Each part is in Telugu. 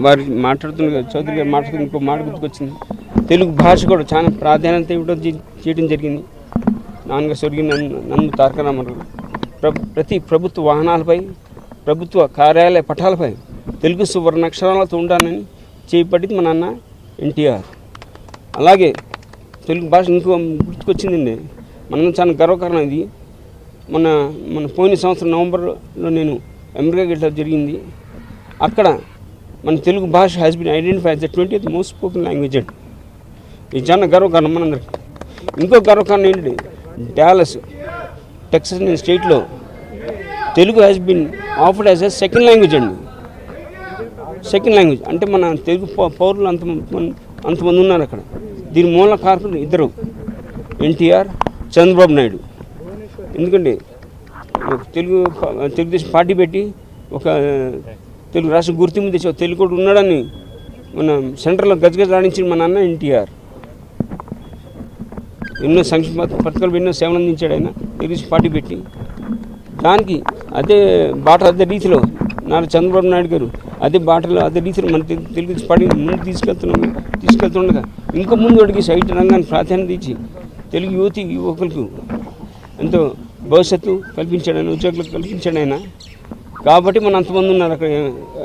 వారు మాట్లాడుతున్న చౌదరి గారు మాట్లాడుతున్న ఇంకో మాట గుర్తుకొచ్చింది. తెలుగు భాష కూడా చాలా ప్రాధాన్యత ఇవ్వడం చేయడం జరిగింది. నాన్నగా సొరిగిన నందు నందు ప్ర- ప్రతి ప్రభుత్వ వాహనాలపై ప్రభుత్వ కార్యాలయ పటాలపై తెలుగు సువర్ణ అక్షరాలతో ఉండాలని చేపట్టింది మా నాన్న ఎన్టీఆర్. అలాగే తెలుగు భాష ఇంకో గుర్తుకొచ్చిందండి. మనం చాలా గర్వకారణం ఇది. మొన్న మన పోయిన సంవత్సరం నవంబర్లో నేను అమెరికా వెళ్ళడం జరిగింది. అక్కడ మన తెలుగు భాష has been identify the twenty most spoken language అండి ఇది చాలా గర్వకారణం మనందరికి. ఇంకో గర్వకారణం ఏంటంటే డాలస్ టెక్సస్ అనే స్టేట్లో Telugu has been offered as a second language అండి. సెకండ్ లాంగ్వేజ్ అంటే మన తెలుగు పౌరులు అంత అంతమంది ఉన్నారు అక్కడ. దీని మూల కారకులు ఇద్దరు. ఎన్టీఆర్ చంద్రబాబు నాయుడు. ఎందుకంటే తెలుగు తెలుగుదేశం పార్టీ పెట్టి ఒక తెలుగు రాష్ట్ర గుర్తింపు తెచ్చావు. తెలుగు కూడా ఉన్నాడని మన సెంటర్లో గజగజ రాణించిన మన ఎన్టీఆర్. ఎన్నో సంక్షేమ పథకాలు ఎన్నో సేవలు అందించాడు ఆయన. తెలుగు పార్టీ పెట్టి. దానికి అదే బాట అదే రీతిలో నారా చంద్రబాబు నాయుడు గారు అదే బాటలో అదే రీతిలో మన తెలుగు పార్టీ ముందు తీసుకెళ్తున్నాము తీసుకెళ్తుండగా ఇంకా ముందు అడిగి సైట్ రంగాన్ని ప్రాధాన్యత ఇచ్చి తెలుగు యువతి యువకులకు ఎంతో భవిష్యత్తు కల్పించాడు ఆయన ఉద్యోగులకు కల్పించాడు ఆయన. కాబట్టి మన అంతమంది ఉన్నారు అక్కడ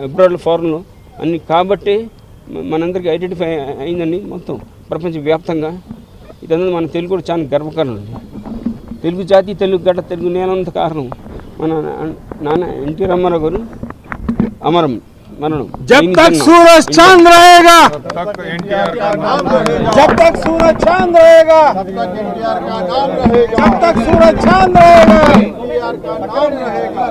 అబ్రాడ్లో ఫారెన్లో అన్ని కాబట్టే మ- మనందరికీ ఐడెంటిఫై అయిందండి మొత్తం ప్రపంచవ్యాప్తంగా ఇదంతా మన తెలుగు కూడా చాలా గర్వకారణం అండి తెలుగు జాతి తెలుగు గడ్డ తెలుగు నేలంత కారణం మన నా- నాన్న ఎన్టీ రామారావు గారు అమరం మరణం जब దీని तक చిహ్నం. सूरज चांद रहेगा तक एनटीआर का नाम जब तक सूरज चांद रहेगा एनटीआर का नाम रहेगा जब तक सूरज चांद रहेगा एनटीआर का नाम रहेगा